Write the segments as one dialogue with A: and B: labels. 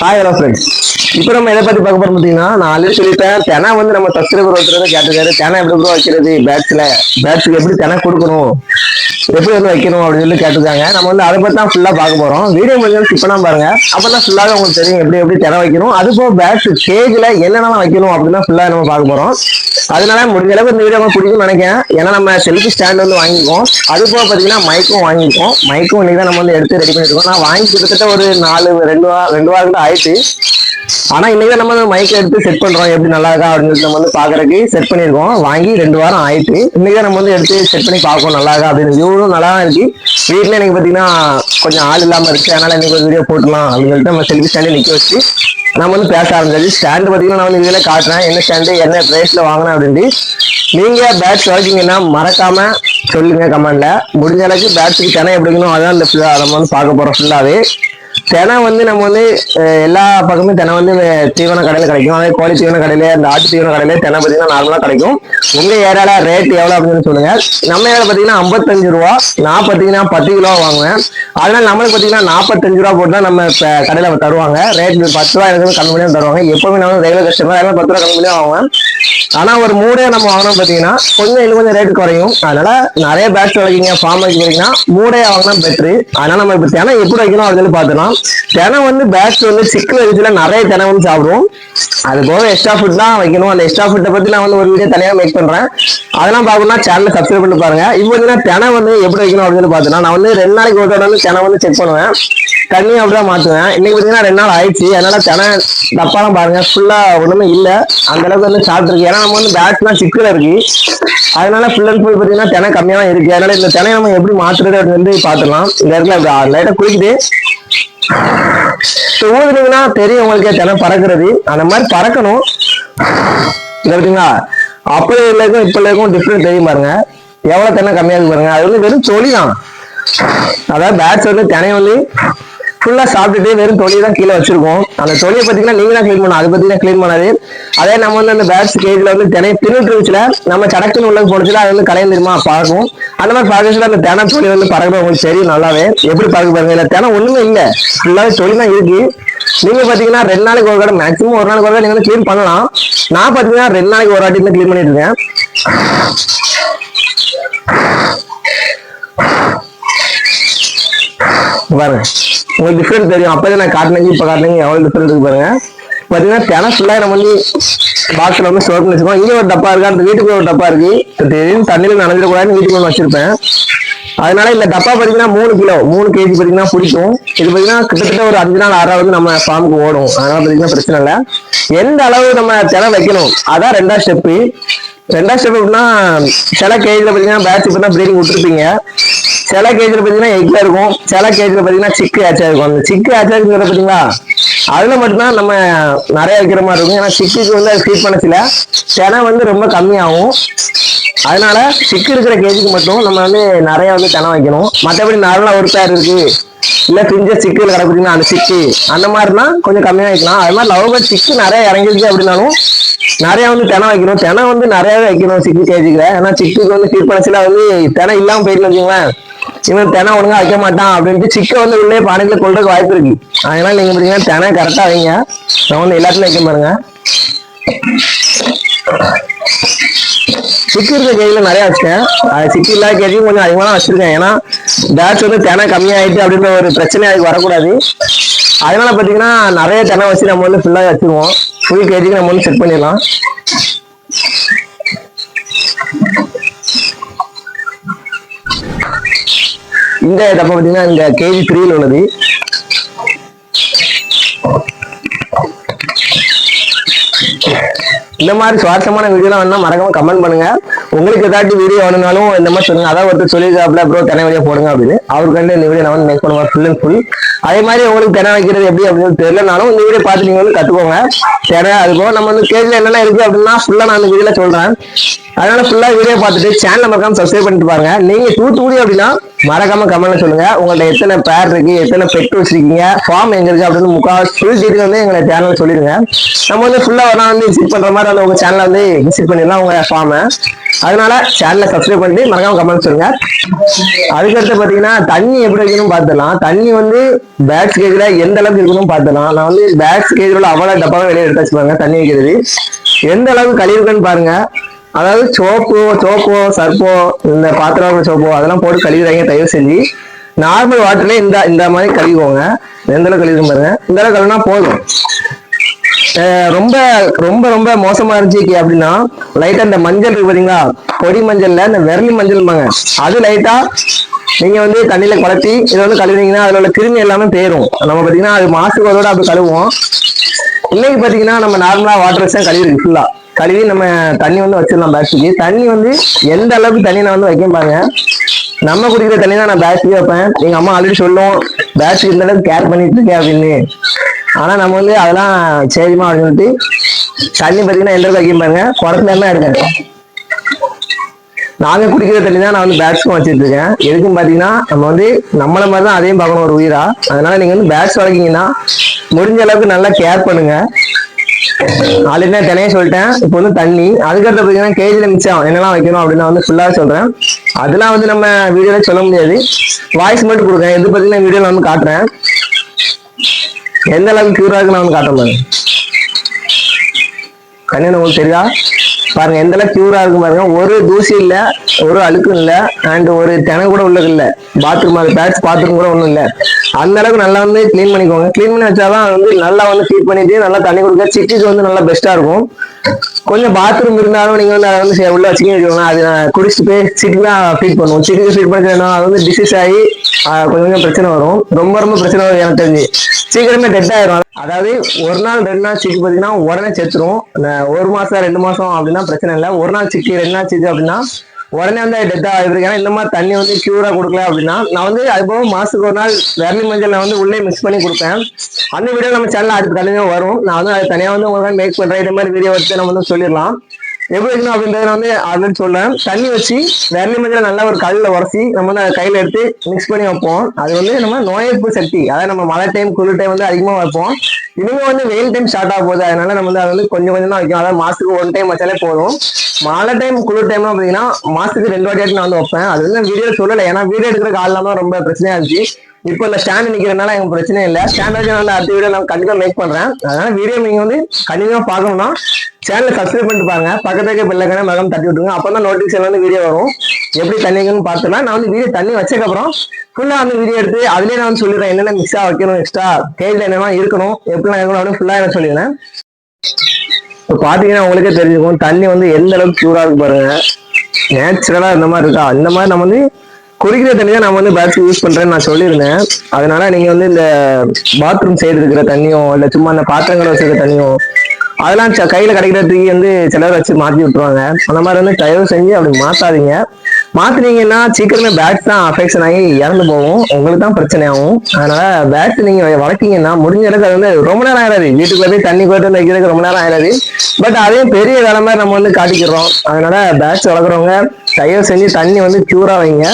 A: Hi hello friends இப்போ நம்ம எதை பத்தி பார்க்க போறோம் பார்த்தீங்கன்னா நான் ஆல்ரெடி சொல்லிட்டேன். தெனை வந்து நம்ம சப்ஸ்கிரைபர் ஒருத்தர் கேட்டிருக்காரு. தெனா எப்படி ப்ரோ வைக்கிறது பேட்ஸ்ல பேட்ஸ்க்கு எப்படி தெனை கொடுக்கணும்? எப்படி வந்து வைக்கணும் அப்படின்னு சொல்லி கேட்டிருக்காங்க. நம்ம வந்து அதை பத்தி தான் ஃபுல்லா பார்க்க போறோம். வீடியோ முடிஞ்சு ஸ்கிப் பண்ணாம பாருங்க. அப்பதான் ஃபுல்லாக உங்களுக்கு தெரியும் எப்படி எப்படி திற வைக்கணும். அது போக பேட் கேஜ்ல என்னென்ன வைக்கணும் அப்படின்னு தான் ஃபுல்லா நம்ம பார்க்க போறோம். அதனால முடிஞ்ச அளவுக்கு இந்த வீடியோ உங்களுக்கு பிடிக்கும்னு நினைக்கிறேன். ஏன்னா நம்ம செல்ஃபி ஸ்டாண்ட் வந்து வாங்கியிருக்கோம். அது போக பார்த்தீங்கன்னா மைக்கும் வாங்கியிருக்கோம். மைக்கும் இன்னைக்கு தான் நம்ம வந்து எடுத்து ரெடி பண்ணிருக்கோம் நான் வாங்கி கிட்டத்தட்ட ஒரு நாலு ரெண்டு வாரம் ரெண்டு வாரம் கூட ஆயிடுச்சு ஆனா இன்னைக்கு நம்ம வந்து மைக் எடுத்து செட் பண்றோம். எப்படி நல்லா இருக்கா அப்படின்னு சொல்லி நம்ம வந்து பாக்குறதுக்கு செட் பண்ணிருக்கோம் வாங்கி ரெண்டு வாரம் ஆயிட்டு இன்னைக்கு நம்ம வந்து எடுத்து செட் பண்ணி பார்க்கணும். நல்லா இருக்கா அப்படின்னு வியூவும் நல்லா தான் இருக்கு எனக்கு பாத்தீங்கன்னா கொஞ்சம் ஆள் இல்லாம இருக்கு. அதனால எனக்கு ஒரு வீடியோ போட்டலாம் அப்படின்னு சொல்லிட்டு நம்ம செல்ஃபி ஸ்டாண்டே நிற்க வச்சு நம்ம வந்து பேச ஆரம்பிச்சது ஸ்டாண்டு பாத்தீங்கன்னா நான் வந்து இதில் காட்டுறேன். என்ன ஸ்டாண்டு என்ன ப்ரைஸில் வாங்கினேன் அப்படின்ட்டு. நீங்க பேட்ஸ் வாங்கிங்கன்னா மறக்காம சொல்லுங்க கமெண்ட்ல முடிஞ்ச அளவுக்கு பேட்ஸுக்கு தினம் எப்படி இருக்கணும் அதான் இந்த நம்ம வந்து பார்க்க போகிறோம் ஃபுல்லாகவே தினை வந்து நம்ம வந்து எல்லா பக்கமும் தினை வந்து தீவன கடையில கிடைக்கும். அதே கோழி தீவன கடையில அந்த ஆட்டு தீவன கடையில தினை பார்த்தீங்கன்னா நார்மலா கிடைக்கும். உங்க ஏரியால ரேட் எவ்வளவு அப்படின்னு சொல்லுங்க. நம்ம ஏரியால பாத்தீங்கன்னா ஐம்பத்தஞ்சு ரூபா நான் பாத்தீங்கன்னா பத்து கிலோ வாங்குவேன். அதனால நம்மளுக்கு பாத்தீங்கன்னா நாற்பத்தஞ்சு ரூபா போட்டு தான் நம்ம இப்ப கடையில தருவாங்க. ரேட் பத்து ரூபா எனக்கு கம்மி பண்ணி தருவாங்க. எப்பவுமே நம்ம ரெகுலர் கஸ்டமர் பத்து ரூபா கம்மி பண்ணி வாங்குவேன். ஆனா ஒரு மூடே நம்ம வாங்கினோம் பாத்தீங்கன்னா கொஞ்சம் இன்னும் கொஞ்சம் ரேட் குறையும். அதனால நிறைய பேட்ச் வைக்கிங்க ஃபார்ம் வைக்கிறீங்கன்னா மூடையா வாங்கினா பெட்ரு அதனால நம்ம இப்ப தினம் எப்படி வைக்கணும் அப்படின்னு சொல்லி பார்த்துலாம் தினம் வந்து பேட்ச் வந்து சிக்கல் வச்சுல நிறைய தினம் வந்து சாப்பிடுவோம். அது போக எக்ஸ்ட்ரா ஃபுட் தான் வைக்கணும். அந்த எக்ஸ்ட்ரா ஃபுட்டை பத்தி நான் வந்து ஒரு வீடியோ தனியாக மேக் பண்றேன். அதெல்லாம் பார்க்கணும்னா சேனலை சப்ஸ்கிரைப் பண்ணி பாருங்க. இப்போ வந்து தினம் வந்து எப்படி வைக்கணும் அப்படின்னு பார்த்தோன்னா நான் வந்து ரெண்டு நாளைக்கு ஒரு தடவை வந்து வந்து செக் பண்ணுவேன். தண்ணி அப்படிதான் மாற்றுவேன். இன்னைக்கு பார்த்தீங்கன்னா ரெண்டு நாள் ஆயிடுச்சு. அதனால தினை தப்பாலாம் பாருங்க. ஃபுல்லா ஒண்ணுமே இல்லை. அந்த அளவுக்கு வந்து சாப்பிட்டுருக்கு ஏன்னா நம்ம வந்து பேட்ஸ்லாம் சிக்கல இருக்கு அதனால ஃபுல் அண்ட் ஃபுல் பார்த்தீங்கன்னா தினை கம்மியா தான் இருக்கு. அதனால இந்த தினை நம்ம எப்படி மாற்றுறது அப்படின்னு வந்து பார்த்துக்கலாம் இந்த இடத்துல லைட்டாக குளிக்குது. ஊதுனீங்கன்னா தெரியும் உங்களுக்கு தினம் பறக்கிறது. அந்த மாதிரி பறக்கணும். பார்த்தீங்களா அப்படி இல்லைக்கும் இப்ப இல்லைக்கும் டிஃப்ரெண்ட் தெரியும் பாருங்க. எவ்வளவு தினம் கம்மியாக இருக்கு பாருங்க. அது வந்து வெறும் தொலி தான். அதாவது பேட்ஸ் வந்து தினை வந்து ஃபுல்லா சாப்பிட்டுட்டு வெறும் தொழிலை தான் கீழே வச்சிருக்கோம். அந்த தொழிலை பார்த்தீங்கன்னா நீங்க தான் க்ளீன் பண்ணணும். அதை பத்தி தான் க்ளீன் பண்ணாது. அதே நம்ம வந்து அந்த பேட்ஸ் கேஜ்ல வந்து தினை தின்னுட்டு இருந்துச்சுல நம்ம சடக்குன்னு உள்ள போனச்சுல அது வந்து கலையும் தெரியுமா? பார்க்கும். அந்த மாதிரி பார்க்கச்சுல அந்த தினை தொழில் வந்து பறக்க உங்களுக்கு தெரியும் நல்லாவே. எப்படி பறக்க பாருங்க. இல்ல தினை ஒண்ணுமே இல்ல. ஃபுல்லாவே தொழில் தான் இருக்கு. நீங்க பாத்தீங்கன்னா ரெண்டு நாளைக்கு ஒரு கடை மேக்ஸிமம் ஒரு நாளைக்கு ஒரு கடை நீங்க வந்து கிளீன் பண்ணலாம். நான் பாத்தீங்கன்னா ரெண்டு நாளைக்கு ஒரு வாட்டி க்ளீன் பண்ணிட்டு இருக்கேன். பாருங்க. உங்களுக்கு டிஃப்ரெண்ட் தெரியும். அப்போ நான் காட்டினங்க இப்போ காட்டினங்க எவ்வளோ டிஃப்ரெண்ட் இருக்கு பாருங்க. பார்த்தீங்கன்னா தினை ஃபுல்லாக நம்ம வந்து பாக்ஸில் வந்து ஸ்டோர் பண்ணி வச்சிருக்கோம். இங்கே ஒரு டப்பா இருக்கு அந்த வீட்டுக்குள்ள ஒரு டப்பா இருக்கு. திடீர்னு தண்ணியில நனைஞ்சிடக்கூடாதுன்னு வீட்டுக்குள்ள வச்சிருப்பேன். அதனால இந்த டப்பா பார்த்தீங்கன்னா மூணு கிலோ மூணு கேஜி பார்த்தீங்கன்னா பிடிக்கும். இது பார்த்தீங்கன்னா கிட்டத்தட்ட ஒரு அஞ்சு நாள் ஆறாவது நம்ம ஃபார்முக்கு ஓடும். அதனால பார்த்தீங்கன்னா பிரச்சனை இல்லை. எந்த அளவு நம்ம தினம் வைக்கணும்? அதான் ரெண்டாவது ஸ்டெப்பு ரெண்டாவது ஸ்டெப் எப்படின்னா சில கேஜில் பார்த்தீங்கன்னா பேட்ச் இப்போ தான் ப்ரீடிங் விட்டுருப்பீங்க. சில கேஜில் பார்த்தீங்கன்னா எக்ல இருக்கும். சில கேஜில் பார்த்தீங்கன்னா சிக்கு ஆச்சா இருக்கும். அந்த சிக்கு ஆச்சா இருக்கிறத பார்த்தீங்களா அதில் மட்டும்தான் நம்ம நிறைய வைக்கிற மாதிரி இருக்கும். ஏன்னா சிக்குக்கு வந்து அது ஃபீட் பண்ணச்சில தினை வந்து ரொம்ப கம்மியாகும். அதனால சிக்கு இருக்கிற கேஜிக்கு மட்டும் நம்ம வந்து நிறைய வந்து தினம் வைக்கணும். மற்றபடி நார்மலாக ஒரு பேர் இருக்கு. இல்லை பிஞ்ச சிக்கில் கிடக்குதுன்னா அந்த சிக்கு அந்த மாதிரினா கொஞ்சம் கம்மியாக வைக்கலாம். அது மாதிரி லவ் பேர்ட் சிக்கு நிறைய இறங்கிருக்கு அப்படின்னாலும் நிறைய வந்து தினம் வைக்கணும். தினம் வந்து நிறையாவே வைக்கணும் சிக்கு கேஜிக்கிற ஏன்னா சிக்குக்கு வந்து ஃபீட் வந்து தினம் இல்லாம போயிட்டு வச்சுங்களேன் இவன் தினை ஒழுங்கா வைக்க மாட்டான் அப்படின்ட்டு சிக்க வந்து உள்ளே பானையில கொள்றதுக்கு வாய்ப்பு இருக்கு. அதனால நீங்க பாத்தீங்கன்னா தினம் கரெக்டா வைங்க. நான் வந்து எல்லாத்துலயும் வைக்க பாருங்க. சிக்கு இருக்க கேஜில நிறைய வச்சிருக்கேன் அது சிக்கு இல்லாத கேஜியும் கொஞ்சம் அதிகமா தான் வச்சிருக்கேன். ஏன்னா பேட்ச் வந்து தினம் கம்மியாயிட்டு அப்படின்ற ஒரு பிரச்சனை அதுக்கு வரக்கூடாது. அதனால பாத்தீங்கன்னா நிறைய தென்னை வச்சு நம்ம வந்து ஃபுல்லா வச்சிருவோம் ஃபுல் கேஜிக்கு நம்ம வந்து செட் பண்ணிடலாம். இந்த டப்பா பாத்தீங்கன்னா இந்த கேஜி த்ரீல உள்ளது. இந்த மாதிரி சுவாரஸ்யமான வீடியோலாம் வேணா மறக்காம கமெண்ட் பண்ணுங்க. உங்களுக்கு ஏதாச்சும் வீடியோ வேணும்னாலும் இந்த மாதிரி சொல்லுங்க. அதான் ஒருத்தர் சொல்லியிருக்காப்ல ப்ரோ தினை வழியாக போடுங்க அப்படின்னு. அவருக்கு வந்து இந்த வீடியோ நான் வந்து மேக் பண்ணுவேன் ஃபுல் அண்ட் ஃபுல் அதே மாதிரி உங்களுக்கு தினம் வைக்கிறது எப்படி அப்படின்னு தெரியலனாலும் இந்த வீடியோ பார்த்து நீங்க வந்து கத்துக்கோங்க. தினம் அது போக நம்ம வந்து கேள்வி என்னென்ன இருக்கு அப்படின்னா ஃபுல்லா நான் இந்த வீடியோல சொல்றேன். அதனால ஃபுல்லா வீடியோ பார்த்துட்டு சேனல் மறக்காம சப்ஸ்கிரைப் பண்ணிட்டு பாருங்க. நீங்க தூத்துக்குடி அப்படின்னா மறக்காம கமெண்ட்ல சொல்லுங்க. உங்கள்ட்ட எத்தனை பேர் இருக்கு எத்தனை பெட் வச்சிருக்கீங்க ஃபார்ம் எங்க இருக்கு அப்படின்னு முக்கால் ஃபுல் டீட்டெயில் வந்து எங்களை சேனல் சொல்லிடுங்க. நம்ம வந்து ஃபுல்லா ஒரு வந்து விசிட் பண்ற மாதிரி அந்த உங்க சேனலை வந்து விசிட் பண்ணிடலாம் உங்க ஃபார்மை அதனால சேனலை சப்ஸ்கிரைப் பண்ணிட்டு மறக்காம கமெண்ட் சொல்லுங்க. அதுக்கடுத்து பாத்தீங்கன்னா தண்ணி எப்படி வைக்கணும் பார்த்துலாம் தண்ணி வந்து பேட்ஸ் கேஜ்ல எந்த அளவுக்கு இருக்கணும் பார்த்தலாம் நான் வந்து பேட்ஸ் கேஜ்ல அவ்வளோ டப்பாவை வெளியே எடுத்து வச்சுப்பாங்க தண்ணி வைக்கிறது. எந்த அளவுக்கு கழிவுக்குன்னு பாருங்க. அதாவது சோப்பு சோப்போ சர்ப்போ இந்த பாத்திரம் சோப்போ அதெல்லாம் போட்டு கழுவிடுறாங்க தயவு செஞ்சு. நார்மல் வாட்டர்ல இந்த இந்த மாதிரி கழுவிக்கோங்க. எந்த அளவுக்கு கழுவி பாருங்க. இந்த அளவு கழுவினா போதும். அஹ் ரொம்ப ரொம்ப ரொம்ப மோசமா இருந்துச்சு அப்படின்னா லைட்டா இந்த மஞ்சள் இருக்கு பாத்தீங்களா? பொடி மஞ்சள்ல இந்த விரலி மஞ்சள்பாங்க அது லைட்டா நீங்க வந்து தண்ணியில குழப்பி இதை வந்து கழுவினீங்கன்னா அதுல உள்ள கிருமி எல்லாமே போயிரும். நம்ம பாத்தீங்கன்னா அது மாசுக்கு அதோட அப்படி கழுவுவோம். இன்னைக்கு பாத்தீங்கன்னா நம்ம நார்மலா வாட்டர் வச்சு தான் கழுவிருக்கு ஃபுல்லா கழுவி நம்ம தண்ணி வந்து வச்சிடலாம் பேட்சுக்கு தண்ணி வந்து எந்த அளவுக்கு தண்ணி நான் வந்து வைக்க பாருங்க. நம்ம குடிக்கிற தண்ணி தான் நான் பேட்சுக்கு வைப்பேன். எங்க அம்மா ஆல்ரெடி சொல்லும் பேட்சுக்கு இந்த அளவுக்கு கேர் பண்ணிட்டு இருக்கேன் அப்படின்னு. ஆனா நம்ம வந்து அதெல்லாம் சரிமா அப்படின்னு சொல்லிட்டு தண்ணி பாத்தீங்கன்னா எந்த அளவுக்கு வைக்க பாருங்க. குடத்துல என்ன நாங்க குடிக்கிற தண்ணி தான் நான் வந்து பேட்ஸ்க்கும் வச்சிட்டு இருக்கேன். எதுக்கும் பாத்தீங்கன்னா நம்ம வந்து நம்மள மாதிரி தான் அதையும் பார்க்கணும் ஒரு உயிரா. அதனால நீங்க வந்து பேட்ஸ் வளர்க்கீங்கன்னா முடிஞ்ச அளவுக்கு நல்லா கேர் பண்ணுங்க. ஆல்ரெடி நான் தினையே சொல்லிட்டேன். இப்போ வந்து தண்ணி. அதுக்கடுத்து பார்த்தீங்கன்னா கேஜில மிச்சம் என்னெல்லாம் வைக்கணும் அப்படின்னு வந்து ஃபுல்லாக சொல்றேன். அதெல்லாம் வந்து நம்ம வீடியோவில் சொல்ல முடியாது. வாய்ஸ் மட்டும் கொடுக்குறேன். எது பார்த்தீங்கன்னா வீடியோவில் வந்து காட்டுறேன். எந்த அளவுக்கு க்யூராக நான் வந்து காட்டுறேன் பாருங்க. கண்ணு உங்களுக்கு தெரியுதா? பாருங்க எந்த அளவுக்கு பியூரா இருக்கு பாருங்க. ஒரு தூசி இல்ல ஒரு அழுக்கும் இல்ல அண்ட் ஒரு தினை கூட உள்ளது இல்ல. பாத்ரூம் அது பேட்ச் பாத்ரூம் கூட ஒண்ணும் இல்ல. அந்த அளவுக்கு நல்லா வந்து க்ளீன் பண்ணிக்கோங்க. க்ளீன் பண்ணி வச்சாதான் வந்து நல்லா வந்து ஃபீட் பண்ணிட்டு நல்லா தண்ணி கொடுக்க சிட்டிக்கு வந்து நல்லா பெஸ்டா இருக்கும். கொஞ்சம் பாத்ரூம் இருந்தாலும் நீங்க வந்து அதை வந்து உள்ள வச்சுக்கோங்க அது குடிச்சுட்டு குடிச்சிட்டு போய் சிட்டிக்கு தான் ஃபீட் பண்ணுவோம். சிட்டிக்கு ஃபீட் பண்ணிட்டு அது வந்து டிசீஸ் ஆகி கொஞ்சம் கொஞ்சம் பிரச்சனை வரும். ரொம்ப ரொம்ப பிரச்சனை வரும் எனக்கு தெரிஞ்சு. சீக்கிரமே டெட் ஆயிரும். அதாவது ஒரு நாள் ரெண்டு நாள் சிக்கி பார்த்தீங்கன்னா உடனே செத்துரும். ஒரு மாசம் ரெண்டு மாசம் அப்படின்னா பிரச்சனை இல்லை. ஒரு நாள் சிக்கி ரெண்டு நாள் சிக்கி அப்படின்னா உடனே வந்து டெத் ஆகிருக்கு ஏன்னா இந்த மாதிரி தண்ணி வந்து கியூரா கொடுக்கல அப்படின்னா நான் வந்து அது போக மாசத்துக்கு ஒரு நாள் விரலி மஞ்சள் நான் வந்து உள்ளே மிக்ஸ் பண்ணி கொடுப்பேன். அந்த வீடியோ நம்ம சேனல் அடுத்து தனியாக வரும். நான் வந்து அது தனியாக வந்து உங்களுக்கு மேக் பண்றேன். இந்த மாதிரி வீடியோ வச்சு நம்ம வந்து சொல்லிடலாம். எப்படி வைக்கணும் அப்படின்றத வந்து ஆல்ரெடி சொல்றேன். தண்ணி வச்சு விரலி மஞ்சள் நல்லா ஒரு கல்லில் உரசி நம்ம வந்து அதை கையில எடுத்து மிக்ஸ் பண்ணி வைப்போம். அது வந்து நம்ம நோய் எதிர்ப்பு சக்தி. அதாவது நம்ம மழை டைம் குளிர் டைம் வந்து அதிகமாக வைப்போம். இனிமே வந்து வெயில் டைம் ஸ்டார்ட் ஆக போகுது. அதனால நம்ம வந்து அதை வந்து கொஞ்சம் கொஞ்சம் தான் வைக்கும் அதாவது மாசத்துக்கு ஒன் டைம் வச்சாலே போதும். மழை டைம் குளிர் டைம்லாம் பார்த்தீங்கன்னா மாசத்துக்கு ரெண்டு வாட்டி நான் வந்து வைப்பேன். அது வந்து வீடியோ சொல்லலை. ஏன்னா வீடியோ எடுக்கிற காலம் தான் ரொம்ப பிரச்சனையா இருந்துச்சு. இப்போ இந்த ஸ்டாண்ட் நிற்கிறதுனால எனக்கு பிரச்சனை இல்லை. ஸ்டாண்ட் வச்சு நான் அடுத்த வீடியோ நான் கண்டிப்பாக மேக் பண்றேன். அதனால வீடியோ நீங்க வந்து கண்டிப்பாக பார்க்கணும்னா சேனலை சப்ஸ்கிரைப் பண்ணிட்டு பாருங்க. பக்கத்துக்கு பிள்ளைக்கான மகம் தட்டி விட்டுருங்க. அப்போ தான் நோட்டிஃபிகேஷன் வந்து வீடியோ வரும். எப்படி தண்ணிக்குன்னு பார்த்தோம்னா நான் வந்து வீடியோ தண்ணி வச்சதுக்கப்புறம் ஃபுல்லா வந்து வீடியோ எடுத்து அதுலேயே நான் வந்து சொல்லிடுறேன் என்னென்ன மிக்ஸாக வைக்கணும் எக்ஸ்ட்ரா கேஜ்ல என்னென்ன இருக்கணும் எப்படிலாம் இருக்கணும் அப்படின்னு ஃபுல்லா என்ன சொல்லிடுறேன். இப்போ பாத்தீங்கன்னா உங்களுக்கே தெரிஞ்சுக்கும் தண்ணி வந்து எந்த அளவுக்கு பியூரா இருக்கு பாருங்க. நேச்சுரலாக இந்த மாதிரி இருக்கா? இந்த மாதிரி நம்ம வந்து குடிக்கிற தண்ணி தான் நம்ம வந்து பேட்ச் யூஸ் பண்றேன்னு நான் சொல்லியிருந்தேன். அதனால நீங்க வந்து இந்த பாத்ரூம் சைடு இருக்கிற தண்ணியோ இல்ல சும்மா இந்த பாத்திரங்களை வச்சுருக்க தண்ணியோ அதெல்லாம் ச- கையில கிடைக்கிறதுக்கு வந்து சிலர் வச்சு மாத்தி விட்டுருவாங்க. அந்த மாதிரி வந்து தயவு செஞ்சு அப்படி மாத்தாதீங்க. மாத்தினீங்கன்னா சீக்கிரமே பேட் தான் அஃபெக்ஷன் ஆகி இறந்து போகும். உங்களுக்கு தான் பிரச்சனை ஆகும் அதனால பேட் நீங்க வளர்க்கீங்கன்னா முடிஞ்ச அளவுக்கு அது வந்து ரொம்ப நேரம் ஆயிடாது. வீட்டுக்குள்ள போய் தண்ணி போயிட்டு வந்து வைக்கிறதுக்கு ரொம்ப நேரம் ஆயிடாது. பட் அதே பெரிய வேலை மாதிரி நம்ம வந்து காட்டிக்கிறோம். அதனால பேட்ஸ் வளர்க்குறவங்க தயவு செஞ்சு தண்ணி வந்து க்யூரா வைங்க.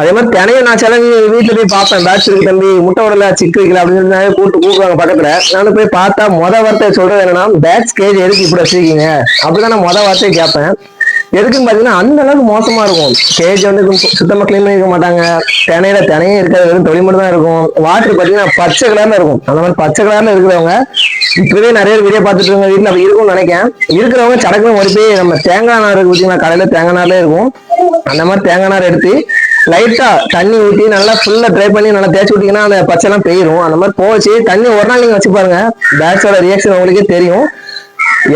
A: அதே மாதிரி தினையும் நான் சில வீட்டுல போய் பார்ப்பேன். பேட்ச் இருக்கு தம்பி முட்டை உடல சிக்கு வைக்கல அப்படின்னு சொல்லி கூட்டு கூப்பிடுவாங்க பக்கத்துல. நானும் போய் பார்த்தா மொத வார்த்தை சொல்றது என்னன்னா பேட்ச் கேஜ் எதுக்கு இப்படி வச்சிருக்கீங்க? அப்படிதான் நான் மொத வார்த்தையை கேட்பேன். எதுக்குன்னு பாத்தீங்கன்னா அந்த அளவுக்கு மோசமா இருக்கும். கேஜ் வந்து சுத்தமா கிளீன் பண்ணிருக்க மாட்டாங்க. தினையில தினையே இருக்காது வெறும் தொழில் மட்டும் தான் இருக்கும். வாட்டர் பாத்தீங்கன்னா பச்சை கலர்ல இருக்கும். அந்த மாதிரி பச்சை கலர்ல இருக்கிறவங்க இப்பவே நிறைய வீடியோ பார்த்துட்டு இருக்க வீட்டுல அப்படி இருக்கும்னு நினைக்கிறேன். இருக்கிறவங்க சடக்குன்னு ஓடி போய் நம்ம தேங்காய் நார் இருக்கு பார்த்தீங்களா கடையில தேங்காய் நார்ல இருக்கும். அந்த மாதிரி தேங்காய் நார் எடுத்து லைட்டா தண்ணி ஊற்றி நல்லா ஃபுல்லா ட்ரை பண்ணி நல்லா தேய்ச்சி விட்டீங்கன்னா அந்த பச்சை எல்லாம் அந்த மாதிரி போச்சு. தண்ணி ஒரு நாள் நீங்க வச்சு பாருங்க. பேட்ஸோட ரியாக்ஷன் உங்களுக்கே தெரியும்.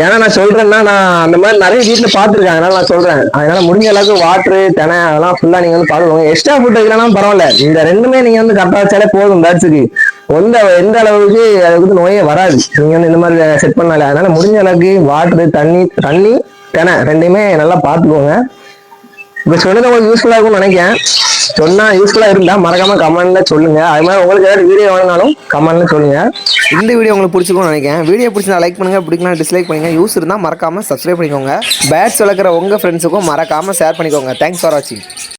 A: ஏன்னா நான் சொல்றேன்னா நான் அந்த மாதிரி நிறைய வீட்டுல பாத்துருக்கேன் அதனால நான் சொல்றேன். அதனால முடிஞ்ச அளவுக்கு வாட்டரு தெனை அதெல்லாம் ஃபுல்லா நீங்க வந்து பாத்துக்கோங்க எக்ஸ்ட்ரா ஃபுட் வைக்கலாம் பரவாயில்ல. இந்த ரெண்டுமே நீங்க வந்து கரெக்டா வச்சாலே போதும். பேட்ஸுக்கு எந்த எந்த அளவுக்கு அதுக்கு வந்து நோயே வராது. நீங்க வந்து இந்த மாதிரி செட் பண்ணாலே. அதனால முடிஞ்ச அளவுக்கு வாட்டரு தண்ணி தண்ணி தெனை ரெண்டையுமே நல்லா பாத்துக்கோங்க இப்போ சொன்னது உங்களுக்கு யூஸ்ஃபுல்லாக இருக்கும்னு நினைக்கிறேன். சொன்னா யூஸ்ஃபுல்லாக இருந்தா மறக்காமல் கமெண்டில் சொல்லுங்க. அது மாதிரி உங்களுக்கு ஏதாவது வீடியோ வேணும்னாலும் கமெண்டில் சொல்லுங்க.
B: இந்த வீடியோ உங்களுக்கு பிடிச்சிக்கும்னு நினைக்கிறேன். வீடியோ பிடிச்சா லைக் பண்ணுங்க. பிடிக்கலாம் டிஸ்லைக் பண்ணுங்க யூஸ் இருந்தால் மறக்காமல் சப்ஸ்கிரைப் பண்ணிக்கோங்க. பேட்ஸ் வளர்க்குற உங்க ஃப்ரெண்ட்ஸுக்கும் மறக்காம ஷேர் பண்ணிக்கோங்க. தேங்க்ஸ் ஃபார் வாட்சிங்